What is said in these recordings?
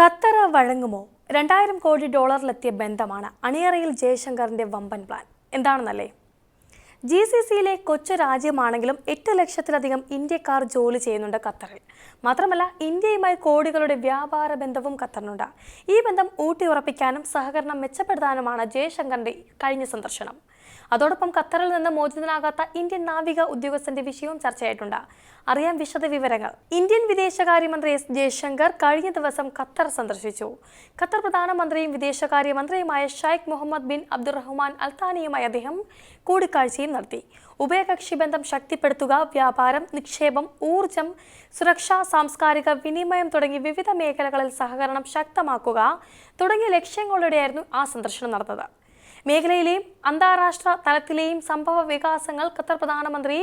Qatar വഴങ്ങുമോ? രണ്ടായിരം കോടി ഡോളറിലെത്തിയ ബന്ധമാണ് അണിയറയിൽ ജയശങ്കറിന്റെ വമ്പൻ പ്ലാൻ. എന്താണെന്നല്ലേ? ജി സി സിയിലെ കൊച്ചു രാജ്യമാണെങ്കിലും എട്ട് ലക്ഷത്തിലധികം ഇന്ത്യക്കാർ ജോലി ചെയ്യുന്നുണ്ട് ഖത്തറിൽ. മാത്രമല്ല ഇന്ത്യയുമായി കോടികളുടെ വ്യാപാര ബന്ധവും ഖത്തറിനുണ്ട്. ഈ ബന്ധം ഊട്ടിയുറപ്പിക്കാനും സഹകരണം മെച്ചപ്പെടുത്താനുമാണ് ജയശങ്കറിന്റെ കഴിഞ്ഞ സന്ദർശനം. അതോടൊപ്പം ഖത്തറിൽ നിന്ന് മോചിതനാകാത്ത ഇന്ത്യൻ നാവിക ഉദ്യോഗസ്ഥന്റെ വിഷയവും ചർച്ചയായിട്ടുണ്ട്. അറിയാം വിശദ വിവരങ്ങൾ ഇന്ത്യൻ വിദേശകാര്യമന്ത്രി എസ് ജയശങ്കർ കഴിഞ്ഞ ദിവസം ഖത്തർ സന്ദർശിച്ചു. ഖത്തർ പ്രധാനമന്ത്രിയും വിദേശകാര്യമന്ത്രിയുമായ ഷൈഖ് മുഹമ്മദ് ബിൻ അബ്ദുറഹ്മാൻ അൽത്താനിയുമായി അദ്ദേഹം കൂടിക്കാഴ്ചയും നടത്തി. ഉഭയകക്ഷി ബന്ധം ശക്തിപ്പെടുത്തുക വ്യാപാരം നിക്ഷേപം ഊർജം സുരക്ഷ സാംസ്കാരിക വിനിമയം തുടങ്ങി വിവിധ മേഖലകളിൽ സഹകരണം ശക്തമാക്കുക തുടങ്ങിയ ലക്ഷ്യങ്ങളോടെയായിരുന്നു ആ സന്ദർശനം നടന്നത്. മേഖലയിലെയും അന്താരാഷ്ട്ര തലത്തിലെയും സംഭവ വികാസങ്ങൾ ഖത്തർ പ്രധാനമന്ത്രി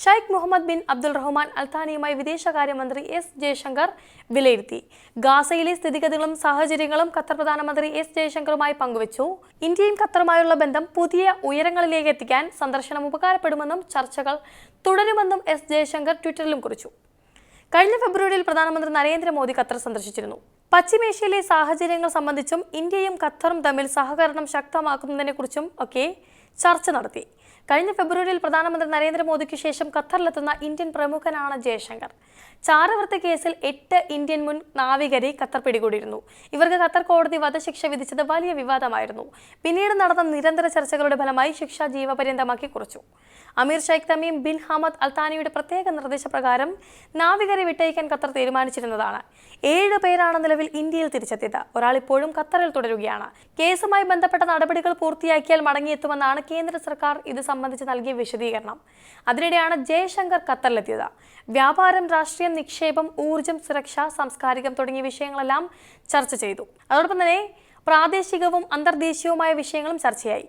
Sheikh Mohammed bin Abdul Rahman അൽത്താനിയുമായി വിദേശകാര്യമന്ത്രി എസ് ജയശങ്കർ വിലയിരുത്തി. ഗാസയിലെ സ്ഥിതിഗതികളും സാഹചര്യങ്ങളും ഖത്തർ പ്രധാനമന്ത്രി എസ് ജയശങ്കറുമായി പങ്കുവച്ചു. ഇന്ത്യയും ഖത്തറുമായുള്ള ബന്ധം പുതിയ ഉയരങ്ങളിലേക്ക് എത്തിക്കാൻ സന്ദർശനം ഉപകാരപ്പെടുമെന്നും ചർച്ചകൾ തുടരുമെന്നും എസ് ജയശങ്കർ ട്വിറ്ററിലും കുറിച്ചു. കഴിഞ്ഞ ഫെബ്രുവരിയിൽ പ്രധാനമന്ത്രി നരേന്ദ്രമോദി ഖത്തർ സന്ദർശിച്ചിരുന്നു. പശ്ചിമേഷ്യയിലെ സാഹചര്യങ്ങൾ സംബന്ധിച്ചും ഇന്ത്യയും ഖത്തറും തമ്മിൽ സഹകരണം ശക്തമാക്കുന്നതിനെക്കുറിച്ചും ഒക്കെ ചർച്ച നടത്തി. കഴിഞ്ഞ ഫെബ്രുവരിയിൽ പ്രധാനമന്ത്രി നരേന്ദ്രമോദിക്ക് ശേഷം ഖത്തറിലെത്തുന്ന ഇന്ത്യൻ പ്രമുഖനാണ് ജയശങ്കർ. ചാരവൃത്തി കേസിൽ എട്ട് ഇന്ത്യൻ മുൻ നാവികരെ ഖത്തർ പിടികൂടിയിരുന്നു. ഇവർക്ക് ഖത്തർ കോടതി വധശിക്ഷ വിധിച്ചത് വലിയ വിവാദമായിരുന്നു. പിന്നീട് നടന്ന നിരന്തര ചർച്ചകളുടെ ഫലമായി ശിക്ഷ ജീവപര്യന്തമാക്കി കുറച്ചു. Emir Sheikh Tamim bin Hamad അൽത്താനിയുടെ പ്രത്യേക നിർദ്ദേശപ്രകാരം നാവികരെ വിട്ടയക്കാൻ ഖത്തർ തീരുമാനിച്ചിരുന്നതാണ്. ഏഴ് പേരാണ് നിലവിൽ ഇന്ത്യയിൽ തിരിച്ചെത്തിയത്. ഒരാൾ ഇപ്പോഴും ഖത്തറിൽ തുടരുകയാണ്. കേസുമായി ബന്ധപ്പെട്ട നടപടികൾ പൂർത്തിയാക്കിയാൽ മടങ്ങിയെത്തുമെന്നാണ് കേന്ദ്ര സർക്കാർ ഇത് സംബന്ധിച്ച് നൽകിയ വിശദീകരണം. അതിനിടെയാണ് ജയശങ്കർ ഖത്തറിലെത്തിയത്. വ്യാപാരം രാഷ്ട്രീയം നിക്ഷേപം ഊർജം സുരക്ഷ സാംസ്കാരികം തുടങ്ങിയ വിഷയങ്ങളെല്ലാം ചർച്ച ചെയ്തു. അതോടൊപ്പം തന്നെ പ്രാദേശികവും അന്തർദേശീയവുമായ വിഷയങ്ങളും ചർച്ചയായി.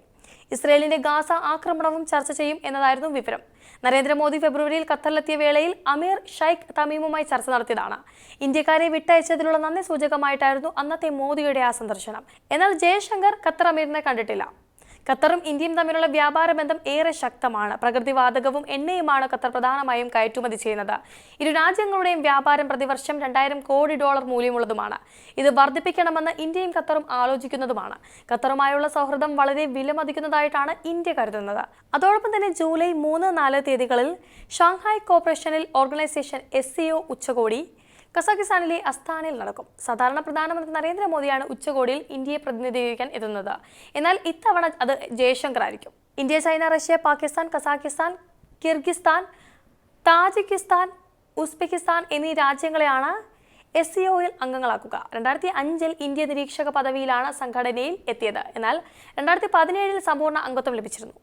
ഇസ്രയേലിന്റെ ഗാസ ആക്രമണവും ചർച്ച ചെയ്യും എന്നതായിരുന്നു വിവരം. നരേന്ദ്രമോദി ഫെബ്രുവരിയിൽ ഖത്തറിലെത്തിയ വേളയിൽ അമീർ ഷൈഖ് തമീമുമായി ചർച്ച നടത്തിയതാണ്. ഇന്ത്യക്കാരെ വിട്ടയച്ചതിലുള്ള നന്ദി സൂചകമായിട്ടായിരുന്നു അന്നത്തെ മോദിയുടെ ആ സന്ദർശനം. എന്നാൽ ജയശങ്കർ ഖത്തർ അമീറിനെ കണ്ടിട്ടില്ല. ഖത്തറും ഇന്ത്യയും തമ്മിലുള്ള വ്യാപാര ബന്ധം ഏറെ ശക്തമാണ്. പ്രകൃതിവാതകവും എണ്ണയുമാണ് ഖത്തർ പ്രധാനമായും കയറ്റുമതി ചെയ്യുന്നത്. ഇരു രാജ്യങ്ങളുടെയും വ്യാപാരം പ്രതിവർഷം രണ്ടായിരം കോടി ഡോളർ മൂല്യമുള്ളതുമാണ്. ഇത് വർദ്ധിപ്പിക്കണമെന്ന് ഇന്ത്യയും ഖത്തറും ആലോചിക്കുന്നതുമാണ്. ഖത്തറുമായുള്ള സൗഹൃദം വളരെ വിലമതിക്കുന്നതായിട്ടാണ് ഇന്ത്യ കരുതുന്നത്. അതോടൊപ്പം തന്നെ ജൂലൈ മൂന്ന് നാല് തീയതികളിൽ ഷാങ്ഹായ് കോർപ്പറേഷനിൽ ഓർഗനൈസേഷൻ എസ് ഉച്ചകോടി കസാഖിസ്ഥാനിലെ അസ്താനയിൽ നടക്കും. സാധാരണ പ്രധാനമന്ത്രി നരേന്ദ്രമോദിയാണ് ഉച്ചകോടിയിൽ ഇന്ത്യയെ പ്രതിനിധീകരിക്കാൻ എത്തുന്നത്. എന്നാൽ ഇത്തവണ അത് ജയശങ്കർ ആയിരിക്കും India China Russia Pakistan Kazakhstan Kyrgyzstan Tajikistan Uzbekistan എന്നീ രാജ്യങ്ങളെയാണ് എസ് സി ഒയിൽ അംഗങ്ങളാക്കുക. രണ്ടായിരത്തി അഞ്ചിൽ ഇന്ത്യ നിരീക്ഷക പദവിയിലാണ് സംഘടനയിൽ എത്തിയത്. എന്നാൽ രണ്ടായിരത്തി പതിനേഴിൽ സമ്പൂർണ അംഗത്വം ലഭിച്ചിരുന്നു.